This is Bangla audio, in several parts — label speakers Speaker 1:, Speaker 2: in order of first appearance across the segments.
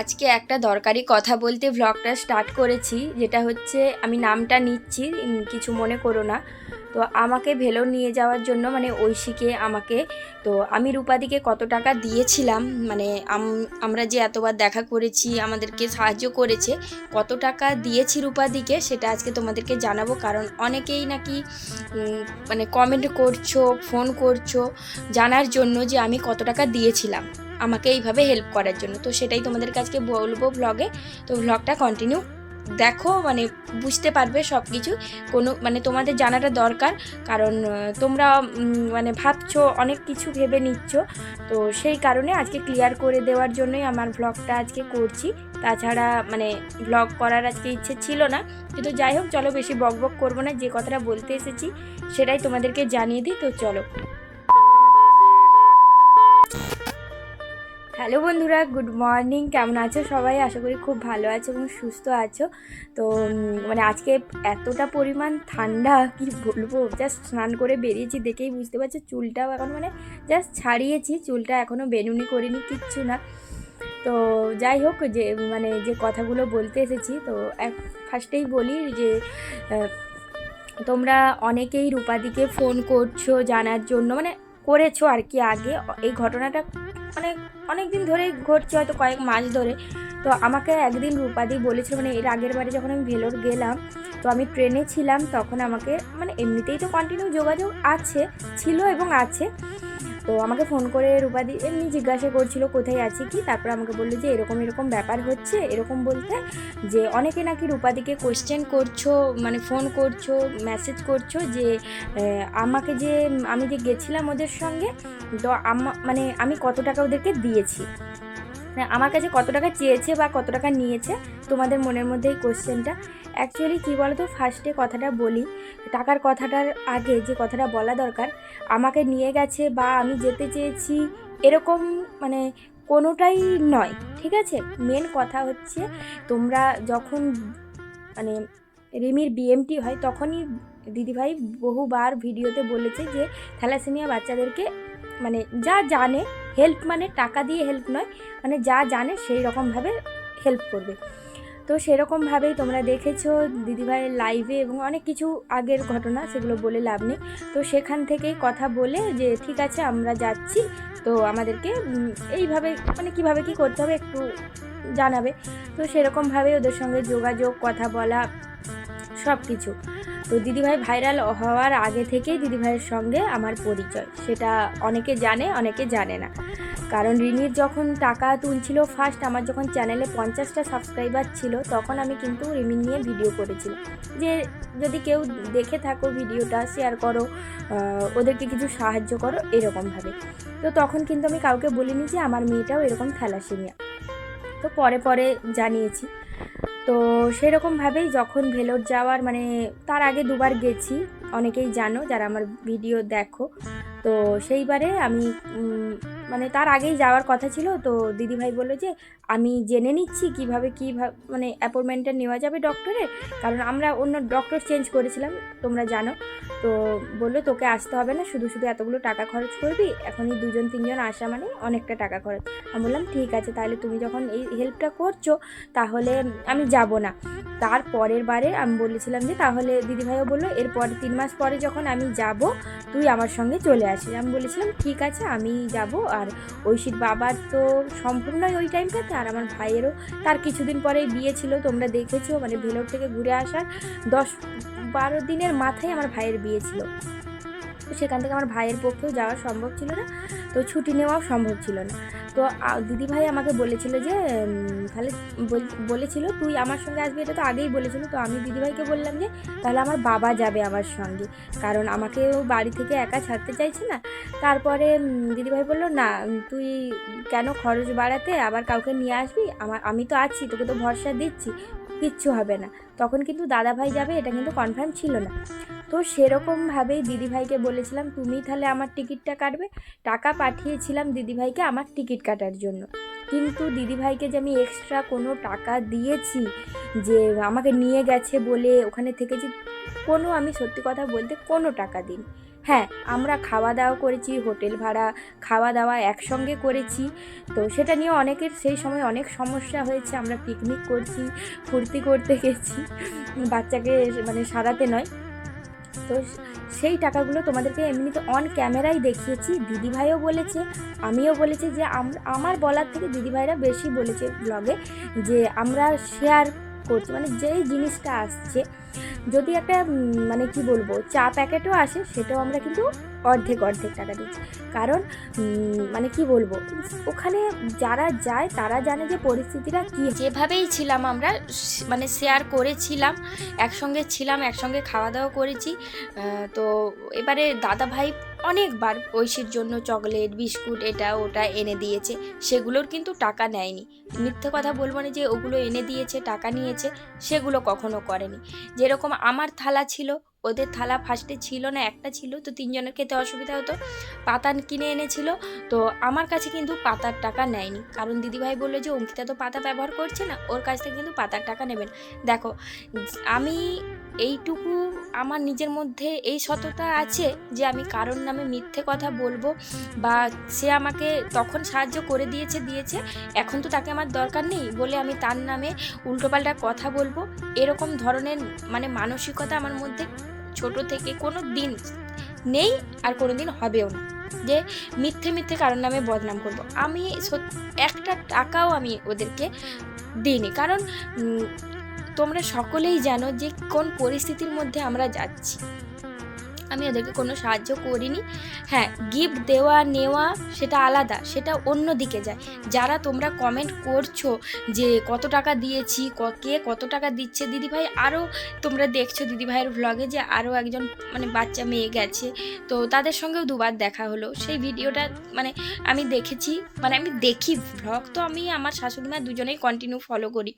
Speaker 1: আজকে একটা দরকারি কথা বলতে ভ্লগটা স্টার্ট করেছি, যেটা হচ্ছে আমি নামটা নিচ্ছি কিছু মনে করো না। তো আমাকে ভেলোর নিয়ে যাওয়ার জন্য মানে ঐশীকে আমাকে, তো আমি রূপাদিকে কত টাকা দিয়েছিলাম মানে আমরা যে এতবার দেখা করেছি, আমাদেরকে সাহায্য করেছে, কত টাকা দিয়েছি রূপাদিকে সেটা আজকে তোমাদেরকে জানাব। কারণ অনেকেই নাকি মানে কমেন্ট করছ ফোন করছ, জানার জন্য যে আমি কত টাকা দিয়েছিলাম, আমাকে এইভাবে হেল্প করার জন্য। তো সেটাই তোমাদের কাছকে বলব ব্লগে তো ব্লগটা কন্টিনিউ দেখো মানে বুঝতে পারবে সব কিছু কোনো মানে তোমাদের জানাটা দরকার, কারণ তোমরা মানে ভাবছ, অনেক কিছু ভেবে নিচ্ছ। তো সেই কারণে আজকে ক্লিয়ার করে দেওয়ার জন্যই আমার ব্লগটা আজকে করছি। তাছাড়া মানে ব্লগ করার আজকে ইচ্ছে ছিল না। কিন্তু যাই হোক, চলো বেশি বক বক করব না। যে কথাটা বলতে এসেছি, সেটাই তোমাদেরকে জানিয়ে দিই। তো চলো। হ্যালো বন্ধুরা, গুড মর্নিং। কেমন আছো সবাই? আশা করি খুব ভালো আছো এবং সুস্থ আছো। তো মানে আজকে এতটা পরিমাণ ঠান্ডা, কি বলব? জাস্ট স্নান করে বেরিয়েছি দেখেই বুঝতে পারছ, চুলটাও এখন মানে জাস্ট ছাড়িয়েছি। চুলটা এখনও বেনুনি করিনি, কিচ্ছু না। তো যাই হোক, যে মানে যে কথাগুলো বলতে এসেছি, তো এক, ফার্স্টেই বলি যে তোমরা অনেকেই রূপাদিকে ফোন করছ জানার জন্য মানে করেছ আর কি আগে, এই ঘটনাটা অনেক অনেক দিন ধরেই ঘটছে, হয়তো কয়েক মাস ধরে। তো আমাকে একদিন রূপাদি বলেছিল মানে এর আগের বারে যখন আমি ভেলোর গেলাম, তো আমি ট্রেনে ছিলাম, তখন আমাকে মানে এমনিতেই তো কন্টিনিউ যোগাযোগ আছে, ছিল এবং আছে তো আমাকে ফোন করে রূপাদি এমনি জিজ্ঞাসা করছিল, কোথায় আছি কি? তারপর আমাকে বলল যে, এরকম এরকম ব্যাপার হচ্ছে। এরকম বলতে যে, অনেকে নাকি রূপাদিকে কোয়েশ্চেন করছ মানে ফোন করছ মেসেজ করছ যে আমাকে যে, আমি যে গেছিলাম ওদের সঙ্গে, তো মানে আমি কত টাকা ওদেরকে দিয়েছি? মানে আমার কাছে কত টাকা চেয়েছে বা কত টাকা নিয়েছে তোমাদের মনের মধ্যে এই কোশ্চেনটা অ্যাকচুয়ালি কী বলো তো ফার্স্টে কথাটা বলি, টাকার কথাটার আগে যে কথাটা বলা দরকার, আমাকে নিয়ে গেছে বা আমি যেতে চেয়েছি এরকম মানে কোনোটাই নয়, ঠিক আছে? মেন কথা হচ্ছে তোমরা যখন মানে রিমির বিএমটি হয় তখনই দিদিভাই বহুবার ভিডিওতে বলেছে যে থ্যালাসেমিয়া বাচ্চাদেরকে মানে যা জানে হেল্প মানে টাকা দিয়ে হেল্প নয় মানে যা জানে সেই রকমভাবে হেল্প করবে। তো সেরকমভাবেই তোমরা দেখেছ দিদিভাইয়ের লাইভে এবং অনেক কিছু আগের ঘটনা, সেগুলো বলে লাভ নেই। তো সেখান থেকেই কথা বলে যে, ঠিক আছে, আমরা যাচ্ছি। তো আমাদেরকে এইভাবে মানে কীভাবে কি করতে হবে একটু জানাবে। তো সেরকমভাবে ওদের সঙ্গে যোগাযোগ, কথা বলা সব কিছু তো দিদিভাই ভাইরাল হওয়ার আগে থেকেই দিদিভাইয়ের সঙ্গে আমার পরিচয়। সেটা অনেকে জানে অনেকে জানে না। কারণ রিনির যখন টাকা তুলছিল ফার্স্ট আমার যখন চ্যানেলে পঞ্চাশটা সাবস্ক্রাইবার ছিল, তখন আমি কিন্তু রিমি নিয়ে ভিডিও করেছিলাম। যে যদি কেউ দেখে থাকো ভিডিওটা শেয়ার করো ওদেরকে কিছু সাহায্য করো, এরকমভাবে। তো তখন কিন্তু আমি কাউকে বলিনি যে আমার মেয়েটাও এরকম থ্যালাসেমিয়া। তো পরে পরে জানিয়েছি। তো সেরকমভাবেই যখন ভেলোর যাওয়ার মানে তার আগে দুবার গেছি, অনেকেই জানো যারা আমার ভিডিও দেখো। তো সেইবারে আমি মানে তার আগেই যাওয়ার কথা ছিল, তো দিদিভাই বলল যে, আমি জেনে নিচ্ছি কীভাবে কী মানে অ্যাপয়েন্টমেন্টটা নেওয়া যাবে ডক্টরের কারণ আমরা অন্য ডক্টর চেঞ্জ করেছিলাম, তোমরা জানো। তো বলল, তোকে আসতে হবে না, শুধু শুধু এতগুলো টাকা খরচ করবি, এখনই দুজন তিনজন আসা মানে অনেকটা টাকা খরচ। আমি বললাম, ঠিক আছে, তাহলে তুমি যখন এই হেল্পটা করছ, তাহলে আমি যাব না। তার পরের বারে আমি বলেছিলাম যে, তাহলে দিদিভাইও বলল, এরপর তিন মাস পরে যখন আমি যাব, তুই আমার সঙ্গে চলে আসিস। আমি বলেছিলাম, ঠিক আছে, আমি যাব। আর ঐশীর বাবার তো সম্ভব নয় ওই টাইমটাতে আর আমার ভাইয়েরও। তার কিছুদিন পরেই বিয়ে ছিল, তোমরা দেখেছ মানে ভেলোর থেকে ঘুরে আসার দশ বারো দিনের মাথায় আমার ভাইয়ের বিয়ে ছিল। সেখান থেকে আমার ভাইয়ের পক্ষেও যাওয়া সম্ভব ছিল না, তো ছুটি নেওয়াও সম্ভব ছিল না। তো দিদিভাই আমাকে বলেছিল যে তাহলে বল- বলেছিল, তুই আমার সঙ্গে আসবি, এটা তো আগেই বলেছিল, তো আমি দিদিভাইকে বললাম যে, তাহলে আমার বাবা যাবে আমার সঙ্গে। কারণ আমাকেও বাড়ি থেকে একা ছাড়তে চাইছে না। তারপরে দিদিভাই বলল, না, তুই কেন খরচ বাড়াতে? আবার কাউকে নিয়ে আসবি? আমার, আমি তো আছি, তোকে তো ভরসা দিচ্ছি, কিচ্ছু হবে না। তখন কিন্তু দাদাভাই যাবে, এটা কিন্তু কনফার্ম ছিল না। তো সেরকমভাবেই দিদিভাইকে বলেছিলাম, তুমি তাহলে আমার টিকিটটা কাটবে। টাকা পাঠিয়েছিলাম দিদিভাইকে আমার টিকিট কাটার জন্য। কিন্তু দিদিভাইকে যে আমি এক্সট্রা কোনো টাকা দিয়েছি, যে আমাকে নিয়ে গেছে বলে ওখানে থেকেছি, কোনো আমি সত্যি কথা বলতে কোনো টাকা দিন হ্যাঁ আমরা খাওয়া দাওয়া করেছি, হোটেল ভাড়া খাওয়া দাওয়া একসঙ্গে করেছি। তো সেটা নিয়ে অনেকের সেই সময় অনেক সমস্যা হয়েছে, আমরা পিকনিক করছি, ফুর্তি করতে গেছি। বাচ্চাকে মানে সারাতে নয়। তো সেই টাকাগুলো তোমাদেরকে এমনিতে অন ক্যামেরাই দেখিয়েছি। দিদিভাইও বলেছে, আমিও বলেছি যে আম- আমার বলার থেকে দিদিভাইরা বেশি বলেছে ব্লগে যে আমরা শেয়ার করছি মানে যেই জিনিসটা আসছে যদি একটা মানে কি বলব, চা প্যাকেটও আসে, সেটাও আমরা কিন্তু অর্ধেক অর্ধেক টাকা দিচ্ছি। কারণ মানে কি বলব, ওখানে যারা যায়, তারা জানে যে পরিস্থিতিটা কি যেভাবেই ছিলাম আমরা মানে শেয়ার করেছিলাম, একসঙ্গে ছিলাম, একসঙ্গে খাওয়া দাওয়া করেছি তো এবারে দাদা ভাই অনেকবার ঐশীর জন্য চকলেট, বিস্কুট এটা, ওটা এনে দিয়েছে। সেগুলোর কিন্তু টাকা নেয়নি। মিথ্যে কথা বলব না যে ওগুলো এনে দিয়েছে, টাকা নিয়েছে, সেগুলো কখনো করেনি। যেরকম আমার থালা ছিল, ওদের থালা ফার্স্টে ছিল না, একটা ছিল, তো তিনজনের খেতে অসুবিধা হতো। পাতা কিনে এনেছিল, তো আমার কাছে কিন্তু পাতার টাকা নেয়নি। কারণ দিদিভাই বলল যে অঙ্কিতা তো পাতা ব্যবহার করছে না, ওর কাছ থেকে কিন্তু পাতার টাকা নেবেন দেখো, আমি এইটুকু আমার নিজের মধ্যে এই সততা আছে যে আমি কারোর নামে মিথ্যে কথা বলব বা সে আমাকে তখন সাহায্য করে দিয়েছে দিয়েছে। এখন তো তাকে আমার দরকার নেই বলে আমি তার নামে উল্টোপাল্টা কথা বলব। এরকম ধরনের মানে মানসিকতা আমার মধ্যে ছোট থেকে কোনো দিন নেই আর কোনো দিন হবেও না। যে মিথ্যে মিথ্যে কারোর নামে বদনাম করব। আমি একটা টাকাও আমি ওদেরকে দিইনি। কারণ তোমরা সকলেই জানো যে কোন পরিস্থিতির মধ্যে আমরা যাচ্ছি। আমি ওদেরকে কোনো সাহায্য করিনি। হ্যাঁ গিফট দেওয়া, নেওয়া সেটা আলাদা, সেটা অন্য দিকে যায়। যারা তোমরা কমেন্ট করছ যে কত টাকা দিয়েছি, কে কত টাকা দিচ্ছে, দিদিভাই আরও তোমরা দেখছ দিদিভাইয়ের ভ্লগে যে আরও একজন মানে বাচ্চা মেয়ে গেছে। তো তাদের সঙ্গেও দুবার দেখা হলো। সেই ভিডিওটা মানে আমি দেখেছি মানে আমি দেখি ভ্লগ তো আমি আমার শাশুড়ি মা দুজনেই কন্টিনিউ ফলো করি।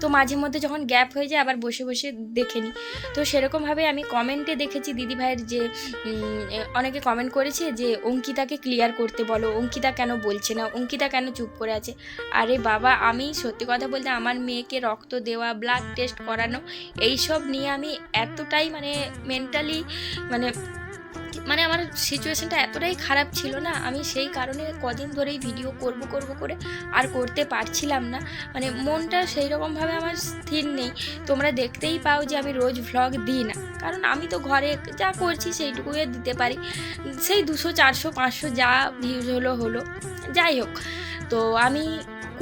Speaker 1: তো মাঝে মধ্যে যখন গ্যাপ হয়ে যায়, আবার বসে বসে দেখে নিই তো সেরকমভাবে আমি কমেন্টে দেখেছি দিদিভাইয়ের যে অনেকে কমেন্ট করেছে যে, অঙ্কিতাকে ক্লিয়ার করতে বলো, অঙ্কিতা কেন বলছে না, অঙ্কিতা কেন চুপ করে আছে? আরে বাবা, আমি সত্যি কথা বলতে আমার মেয়েকে রক্ত দেওয়া ব্লাড টেস্ট করানো, এইসব নিয়ে আমি এতটাই মানে মেন্টালি মানে মানে আমার সিচুয়েশনটা এতটাই খারাপ ছিল না, আমি সেই কারণে কদিন ধরেই ভিডিও করব করব করে আর করতে পারছিলাম না। মানে মনটা সেই রকমভাবে আমার স্থির নেই। তোমরা দেখতেই পাও যে আমি রোজ ভ্লগ দিই না। কারণ আমি তো ঘরে যা করছি সেইটুকুই দিতে পারি। সেই দুশো, চারশো, পাঁচশো যা ভিউজ হলো হলো। যাই হোক, তো আমি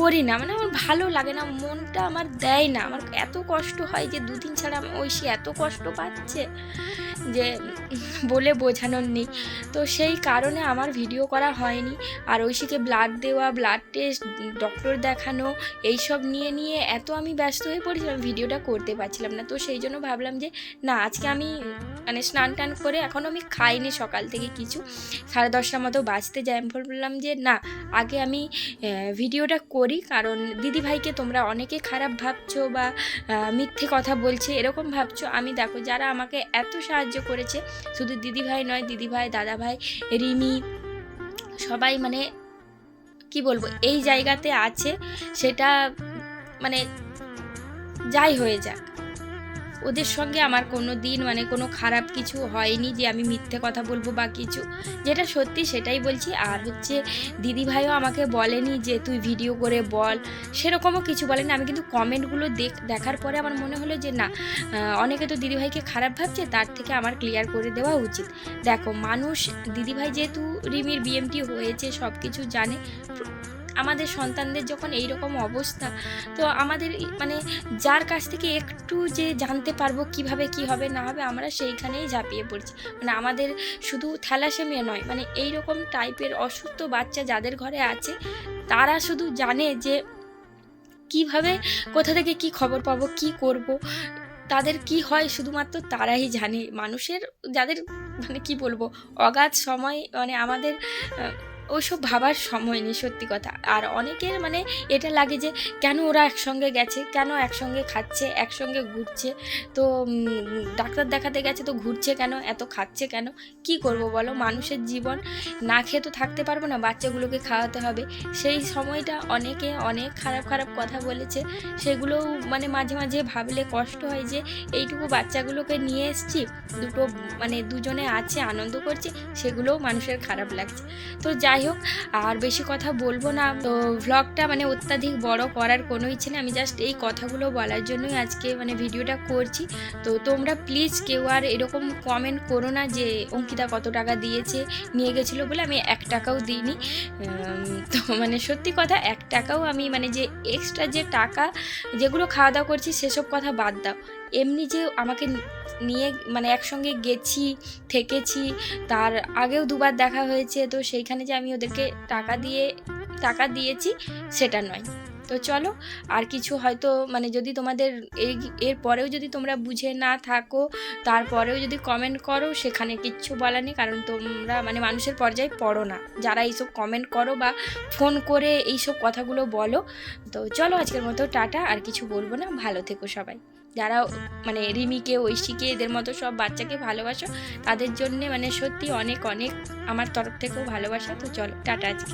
Speaker 1: করি না। মানে আমার ভালো লাগে না, মনটা আমার দেয় না। আমার এত কষ্ট হয় যে দুদিন ছাড়া ওই সে এত কষ্ট পাচ্ছে যে বলে বোঝানোর নেই। তো সেই কারণে আমার ভিডিও করা হয়নি। আর ঐশীকে ব্লাড দেওয়া ব্লাড টেস্ট ডক্টর দেখানো, এইসব নিয়ে নিয়ে এত আমি ব্যস্ত হয়ে পড়েছিলাম, ভিডিওটা করতে পারছিলাম না। তো সেই জন্য ভাবলাম যে, না, আজকে আমি মানে স্নান টান করে এখন আমি খাইনি সকাল থেকে কিছু। সাড়ে দশটার মতো বাঁচতে যাই আমি বললাম যে, না, আগে আমি ভিডিওটা করি, কারণ দিদিভাইকে তোমরা অনেকে খারাপ ভাবছ বা মিথ্যে কথা বলছে, এরকম ভাবছ। আমি দেখো, যারা আমাকে এত সাহায্য করেছে, শুধু দিদিভাই নয়, দিদিভাই, দাদাভাই, রিমি, সবাই মানে কি বলব, এই জায়গাতে আছে, সেটা মানে যাই হয়ে যাক। ওদের সঙ্গে আমার কোনো দিন মানে কোনো খারাপ কিছু হয়নি যে আমি মিথ্যে কথা বলব বা কিছু। যেটা সত্যি সেটাই বলছি। আর হচ্ছে দিদিভাইও আমাকে বলেনি যে তুই ভিডিও করে বল। সেরকমও কিছু বলেনি। আমি কিন্তু কমেন্টগুলো দেখ দেখার পরে আমার মনে হলো যে না অনেকে তো দিদিভাইকে খারাপ ভাবছে, তার থেকে আমার ক্লিয়ার করে দেওয়া উচিত। দেখো, মানুষ দিদিভাই যেহেতু রিমির বিএমটি হয়েছে সব কিছু জানে। আমাদের সন্তানদের যখন এই রকম অবস্থা, তো আমাদের মানে যার কাছ থেকে একটু যে জানতে পারব কীভাবে কি হবে না হবে, আমরা সেইখানেই ঝাঁপিয়ে পড়ছি। মানে আমাদের শুধু থ্যালাসেমিয়া নয় মানে এই রকম টাইপের অসুস্থ বাচ্চা যাদের ঘরে আছে, তারা শুধু জানে যে কীভাবে, কোথা থেকে কি খবর পাবো, কি করব, তাদের কি হয় শুধুমাত্র তারাই জানে। মানুষের, যাদের মানে কি বলব, অগাধ সময় মানে আমাদের আহ, ওইসব ভাবার সময় নেই সত্যি কথা। আর অনেকের মানে এটা লাগে যে কেন ওরা একসঙ্গে গেছে? কেন একসঙ্গে খাচ্ছে? একসঙ্গে ঘুরছে? তো ডাক্তার দেখাতে গেছে তো ঘুরছে কেন? এত খাচ্ছে কেন? কি করব বলো? মানুষের জীবন না খেয়ে তো থাকতে পারব না বাচ্চাগুলোকে খাওয়াতে হবে। সেই সময়টা অনেকে অনেক খারাপ খারাপ কথা বলেছে। সেগুলোও মানে মাঝে মাঝে ভাবলে কষ্ট হয় যে এইটুকু বাচ্চাগুলোকে নিয়ে এসছি দুটো মানে দুজনে আছে আনন্দ করছে সেগুলোও মানুষের খারাপ লাগছে। তো যাই হোক, আর বেশি কথা বলব না। তো ভ্লগটা মানে অত্যাধিক বড় করার কোনো ইচ্ছে নেই। আমি জাস্ট এই কথাগুলো বলার জন্যই আজকে মানে ভিডিওটা করছি। তো তোমরা প্লিজ কেউ আর এরকম কমেন্ট করো না যে, অঙ্কিতা কত টাকা দিয়েছে, নিয়ে গেছিল বলে আমি এক টাকাও দিইনি। তো মানে সত্যি কথা, এক টাকাও আমি মানে যে এক্সট্রা যে টাকা, যেগুলো খাওয়া দাওয়া করছি সেসব কথা বাদ দাও। এমনি যে আমাকে নিয়ে মানে একসঙ্গে গেছি, থেকেছি। তার আগেও দুবার দেখা হয়েছে, তো সেইখানে যে আমি ওদেরকে টাকা দিয়ে, টাকা দিয়েছি, সেটা নয়। তো চলো, আর কিছু হয়তো মানে যদি তোমাদের এই, এর পরেও যদি তোমরা বুঝে না থাকো, তারপরেও যদি কমেন্ট করো, সেখানে কিচ্ছু বলার নেই, কারণ তোমরা মানে মানুষের পর্যায়ে পড়ো না। যারা এইসব কমেন্ট করো বা ফোন করে এইসব কথাগুলো বলো, তো চলো আজকের মতো টাটা, আর কিছু বলব না। ভালো থেকো সবাই। যারা মানে রিমিকে, ঐশীকে, এদের মতো সব বাচ্চাকে ভালোবাসো, তাদের জন্যে মানে সত্যি অনেক অনেক আমার তরফ থেকেও ভালোবাসা। তো চলো, টাটা আজকে।